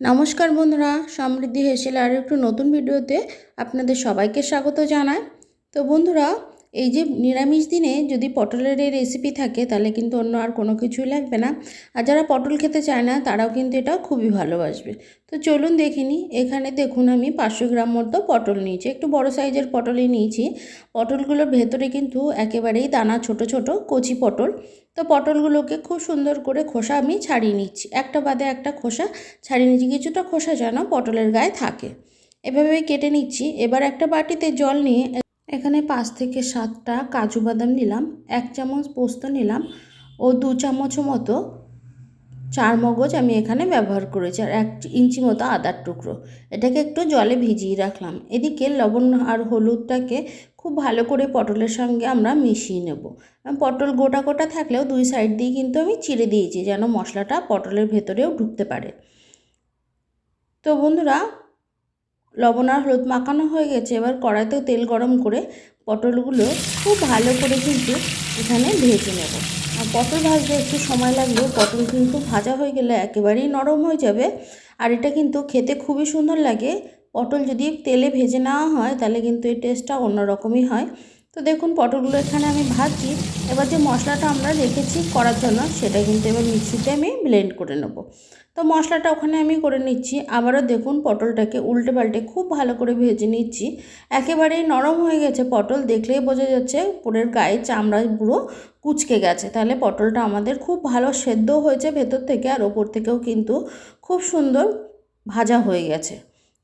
নমস্কার বন্ধুরা সমৃদ্ধি হেসেল আর একটু নতুন ভিডিওতে আপনাদের সবাইকে স্বাগত জানায় তো বন্ধুরা এই যে নিরামিষ দিনে যদি পটলের এই রেসিপি থাকে, তাহলে কিন্তু অন্য আর কোনো কিছুই লাগবে না। আর যারা পটল খেতে চায় না, তারাও কিন্তু এটা খুবই ভালোবাসবে। তো চলুন দেখিনি এখানে দেখুন আমি পাঁচশো গ্রাম মতো পটল নিয়েছি। একটু বড় সাইজের পটলই নিয়েছি। পটলগুলোর ভেতরে কিন্তু একেবারেই দানা ছোট ছোট কচি পটল। তো পটলগুলোকে খুব সুন্দর করে খোসা আমি ছাড়িয়ে নিচ্ছি। একটা বাদে একটা খোসা ছাড়িয়ে নিচ্ছি। কিছুটা খোসা যেন পটলের গায়ে থাকে। এভাবে কেটে নিচ্ছি। এবার একটা বাটিতে জল নিয়ে এখানে পাঁচ থেকে সাতটা কাজু বাদাম নিলাম, এক চামচ পোস্ত নিলাম ও দু চামচ মতো চার মগজ আমি এখানে ব্যবহার করেছি আর এক ইঞ্চি মতো আদার টুকরো। এটাকে একটু জলে ভিজিয়ে রাখলাম। এদিকে লবণ আর হলুদটাকে খুব ভালো করে পটলের সঙ্গে আমরা মিশিয়ে নেব। পটল গোটা গোটা থাকলেও দুই সাইড দিয়ে কিন্তু আমি চিড়ে দিয়েছি যেন মশলাটা পটলের ভেতরেও ঢুকতে পারে। তো বন্ধুরা লবণ আর হলুদ মাখানো হয়ে গেছে। এবার কড়াইতেও তেল গরম করে পটলগুলো খুব ভালো করে কিন্তু এখানে ভেজে নেব। আর পটল ভাজতে একটু সময় লাগলেও পটল কিন্তু ভাজা হয়ে গেলে একেবারেই নরম হয়ে যাবে। আর এটা কিন্তু খেতে খুবই সুন্দর লাগে। পটল যদি তেলে ভেজে নেওয়া হয় তাহলে কিন্তু এই টেস্টটা অন্যরকমই হয়। তো দেখুন, পটলগুলো এখানে আমি ভাজছি এবার যে মশলাটা আমরা রেখেছি করার জন্য, সেটা কিন্তু এবার মিক্সিতে আমি ব্লেন্ড করে নেব। তো মশলাটা ওখানে আমি করে নিচ্ছি। আবারও দেখুন, পটলটাকে উল্টে পাল্টে খুব ভালো করে ভেজে নিচ্ছি। একেবারেই নরম হয়ে গেছে পটল, দেখলেই বোঝা যাচ্ছে পুরের গায়ে চামড়া পুরো কুচকে গেছে। তাহলে পটলটা আমাদের খুব ভালো সেদ্ধ হয়েছে ভেতর থেকে আর ওপর থেকেও কিন্তু খুব সুন্দর ভাজা হয়ে গেছে।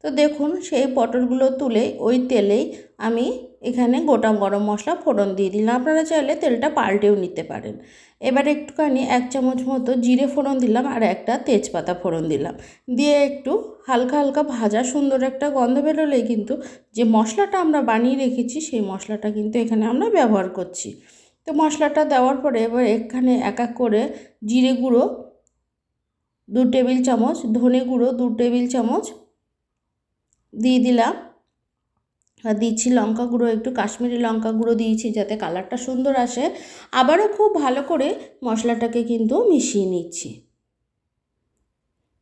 তো দেখুন, সেই পটলগুলো তুলে ওই তেলেই আমি এখানে গোটা গরম মশলা ফোড়ন দিয়ে দিলাম। আপনারা চাইলে তেলটা পাল্টেও নিতে পারেন। এবার একটুখানি এক চামচ মতো জিরে ফোড়ন দিলাম আর একটা তেজপাতা ফোড়ন দিলাম। দিয়ে একটু হালকা হালকা ভাজা সুন্দর একটা গন্ধ বেরোলেই কিন্তু যে মশলাটা আমরা বানিয়ে রেখেছি, সেই মশলাটা কিন্তু এখানে আমরা ব্যবহার করছি। তো মশলাটা দেওয়ার পরে এবার এখানে এক এক করে জিরে গুঁড়ো, দু টেবিল চামচ, ধনে গুঁড়ো দু টেবিল চামচ দিয়ে দিলাম। দিচ্ছি লঙ্কা গুঁড়ো, একটু কাশ্মীরি লঙ্কা গুঁড়ো দিয়েছি যাতে কালারটা সুন্দর আসে। আবারও খুব ভালো করে মশলাটাকে কিন্তু মিশিয়ে নিচ্ছি।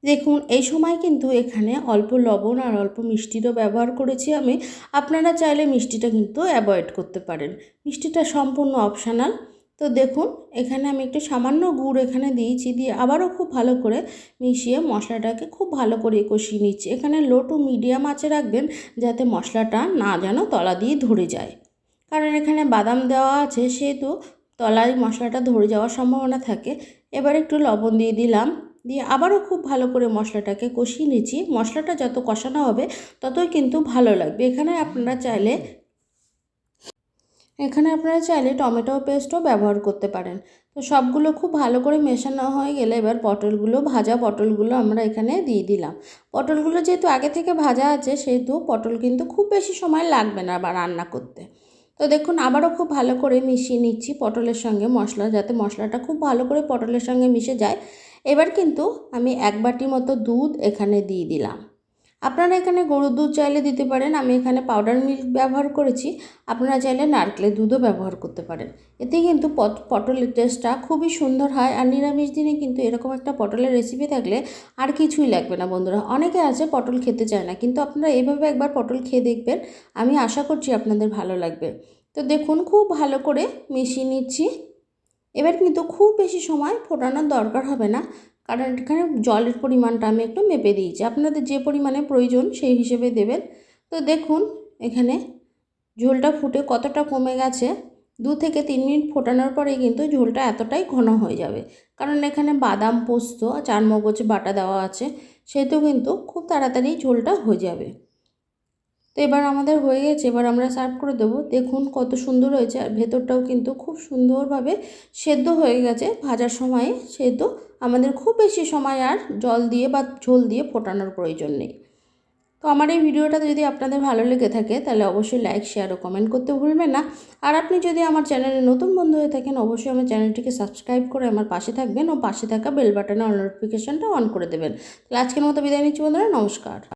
দেখুন, এই সময় কিন্তু এখানে অল্প লবণ আর অল্প মিষ্টিরও ব্যবহার করেছি আমি। আপনারা চাইলে মিষ্টিটা কিন্তু অ্যাভয়েড করতে পারেন। মিষ্টিটা সম্পূর্ণ অপশানাল। তো দেখুন, এখানে আমি একটু সামান্য গুড় এখানে দিয়েছি, দিয়ে আবারও খুব ভালো করে মিশিয়ে মশলাটাকে খুব ভালো করে কষিয়ে নিচ্ছি। এখানে লো টু মিডিয়াম আঁচে রাখবেন, যাতে মশলাটা না যেন তলা দিয়ে ধরে যায়। কারণ এখানে বাদাম দেওয়া আছে, সেহেতু তলায় মশলাটা ধরে যাওয়ার সম্ভাবনা থাকে। এবার একটু লবণ দিয়ে দিলাম, দিয়ে আবারও খুব ভালো করে মশলাটাকে কষিয়ে নিচ্ছি। মশলাটা যত কষানো হবে, ততই কিন্তু ভালো লাগবে। এখানে আপনারা চাইলে এখানে আপনারা চাইলে টমেটো পেস্টও ব্যবহার করতে পারেন। তো সবগুলো খুব ভালো করে মেশানো হয়ে গেলে এবার পটলগুলো, ভাজা পটলগুলো আমরা এখানে দিয়ে দিলাম। পটলগুলো যেহেতু আগে থেকে ভাজা আছে, সেহেতু পটল কিন্তু খুব বেশি সময় লাগবে না বা রান্না করতে। তো দেখুন, আবারও খুব ভালো করে মিশিয়ে নিচ্ছি পটলের সঙ্গে মশলা যাতে মশলাটা খুব ভালো করে পটলের সঙ্গে মিশে যায়। এবার কিন্তু আমি এক বাটি মতো দুধ এখানে দিয়ে দিলাম। আপনারা এখানে গরুর দুধ চাইলে দিতে পারেন। আমি এখানে পাউডার মিল্ক ব্যবহার করেছি। আপনারা চাইলে নারকেলের দুধও ব্যবহার করতে পারেন। এতে কিন্তু পটলের টেস্টটা খুবই সুন্দর হয় আর নিরামিষ দিনে কিন্তু এরকম একটা পটলের রেসিপি থাকলে আর কিছুই লাগবে না বন্ধুরা। অনেকে আছে পটল খেতে চায় না, কিন্তু আপনারা এভাবে একবার পটল খেয়ে দেখবেন। আমি আশা করছি আপনাদের ভালো লাগবে। তো দেখুন, খুব ভালো করে মিশিয়ে নিচ্ছি। এবার কিন্তু খুব বেশি সময় ফোটানোর দরকার হবে না। কারণ এখানে জলের পরিমাণটা আমি একটু মেপে দিয়েছি। আপনাদের যে পরিমাণে প্রয়োজন সেই হিসেবে দেবেন। তো দেখুন, এখানে ঝোলটা ফুটে কতটা কমে গেছে। দু থেকে তিন মিনিট ফোটানোর পরে কিন্তু ঝোলটা এতটাই ঘন হয়ে যাবে। কারণ এখানে বাদাম পোস্ত চার মগজ বাটা দেওয়া আছে, সেহেতু কিন্তু খুব তাড়াতাড়ি ঝোলটা হয়ে যাবে। তো এবার আমাদের হয়ে গেছে, এবার আমরা সার্ভ করে দেবো। দেখুন কত সুন্দর হয়েছে, আর ভেতরটাও কিন্তু খুব সুন্দরভাবে সেদ্ধ হয়ে গেছে। ভাজার সময় সেহেতু আমাদের খুব বেশি সময় আর জল দিয়ে বা ঝোল দিয়ে ফোটানোর প্রয়োজন নেই। তো আমার এই ভিডিওটা যদি আপনাদের ভালো লেগে থাকে, তাহলে অবশ্যই লাইক শেয়ার ও কমেন্ট করতে ভুলবেন না। আর আপনি যদি আমার চ্যানেলে নতুন বন্ধু হয়ে থাকেন, অবশ্যই আমার চ্যানেলটিকে সাবস্ক্রাইব করে আমার পাশে থাকবেন ও পাশে থাকা বেল বাটনে অল নোটিফিকেশানটা অন করে দেবেন। তাহলে আজকের মতো বিদায় নিচ্ছি বন্ধুরা, নমস্কার।